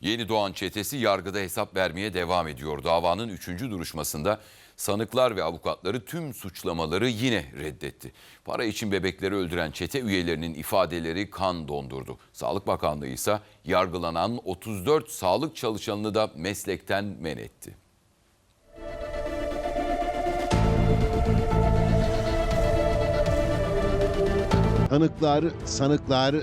Yeni Doğan çetesi yargıda hesap vermeye devam ediyor. Davanın 3. duruşmasında sanıklar ve avukatları tüm suçlamaları yine reddetti. Para için bebekleri öldüren çete üyelerinin ifadeleri kan dondurdu. Sağlık Bakanlığı ise yargılanan 34 sağlık çalışanını da meslekten men etti. Tanıklar, sanıklar,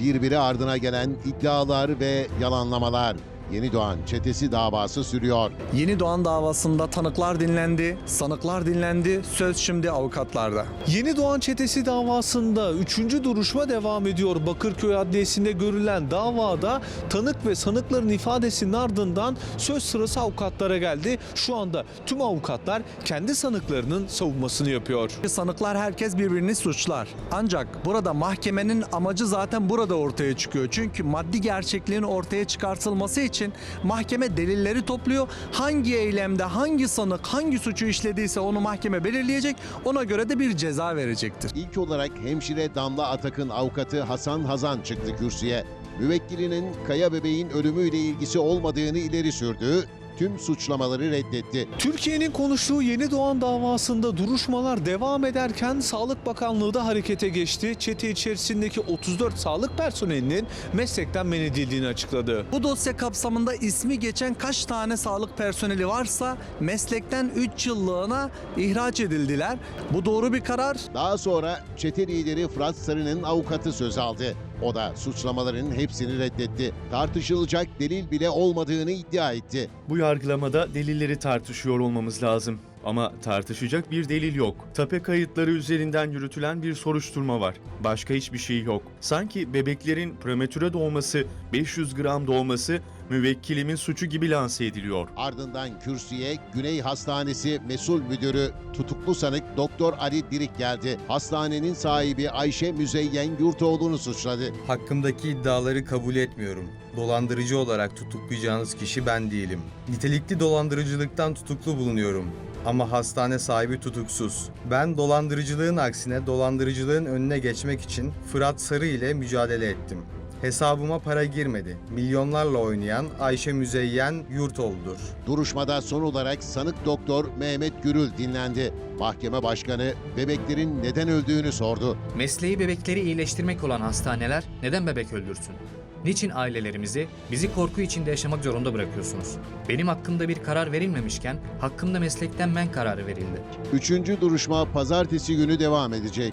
birbiri ardına gelen iddialar ve yalanlamalar. Yeni Doğan çetesi davası sürüyor. Yeni Doğan davasında tanıklar dinlendi, sanıklar dinlendi, söz şimdi avukatlarda. Yeni Doğan Çetesi davasında 3. duruşma devam ediyor. Bakırköy Adliyesi'nde görülen davada tanık ve sanıkların ifadesinin ardından söz sırası avukatlara geldi. Şu anda tüm avukatlar kendi sanıklarının savunmasını yapıyor. Sanıklar herkes birbirini suçlar. Ancak burada mahkemenin amacı zaten burada ortaya çıkıyor. Çünkü maddi gerçekliğin ortaya çıkartılması için mahkeme delilleri topluyor. Hangi eylemde hangi sanık hangi suçu işlediyse onu mahkeme belirleyecek. Ona göre de bir ceza verecektir. İlk olarak hemşire Damla Atak'ın avukatı Hasan Hazan çıktı kürsüye. Müvekkilinin Kaya bebeğin ölümüyle ilgisi olmadığını ileri sürdü. Tüm suçlamaları reddetti. Türkiye'nin konuştuğu Yeni Doğan davasında duruşmalar devam ederken Sağlık Bakanlığı da harekete geçti. Çete içerisindeki 34 sağlık personelinin meslekten men edildiğini açıkladı. Bu dosya kapsamında ismi geçen kaç tane sağlık personeli varsa meslekten 3 yıllığına ihraç edildiler. Bu doğru bir karar. Daha sonra çete lideri Fırat Sarı'nın avukatı söz aldı. O da suçlamaların hepsini reddetti. Tartışılacak delil bile olmadığını iddia etti. Bu yargılamada delilleri tartışıyor olmamız lazım. Ama tartışacak bir delil yok. Tape kayıtları üzerinden yürütülen bir soruşturma var. Başka hiçbir şey yok. Sanki bebeklerin prematüre doğması, 500 gram doğması müvekkilimin suçu gibi lanse ediliyor. Ardından kürsüye Güney Hastanesi mesul müdürü tutuklu sanık Doktor Ali Dirik geldi. Hastanenin sahibi Ayşe Müzeyyen Yurtoğlu'nu suçladı. Hakkımdaki iddiaları kabul etmiyorum. Dolandırıcı olarak tutuklayacağınız kişi ben değilim. Nitelikli dolandırıcılıktan tutuklu bulunuyorum. Ama hastane sahibi tutuksuz. Ben dolandırıcılığın aksine dolandırıcılığın önüne geçmek için Fırat Sarı ile mücadele ettim. Hesabıma para girmedi. Milyonlarla oynayan Ayşe Müzeyyen Yurtoğlu'dur. Duruşmada son olarak sanık doktor Mehmet Gürül dinlendi. Mahkeme başkanı bebeklerin neden öldüğünü sordu. Mesleği bebekleri iyileştirmek olan hastaneler neden bebek öldürsün? Niçin ailelerimizi bizi korku içinde yaşamak zorunda bırakıyorsunuz? Benim hakkımda bir karar verilmemişken hakkımda meslekten men kararı verildi. Üçüncü duruşma pazartesi günü devam edecek.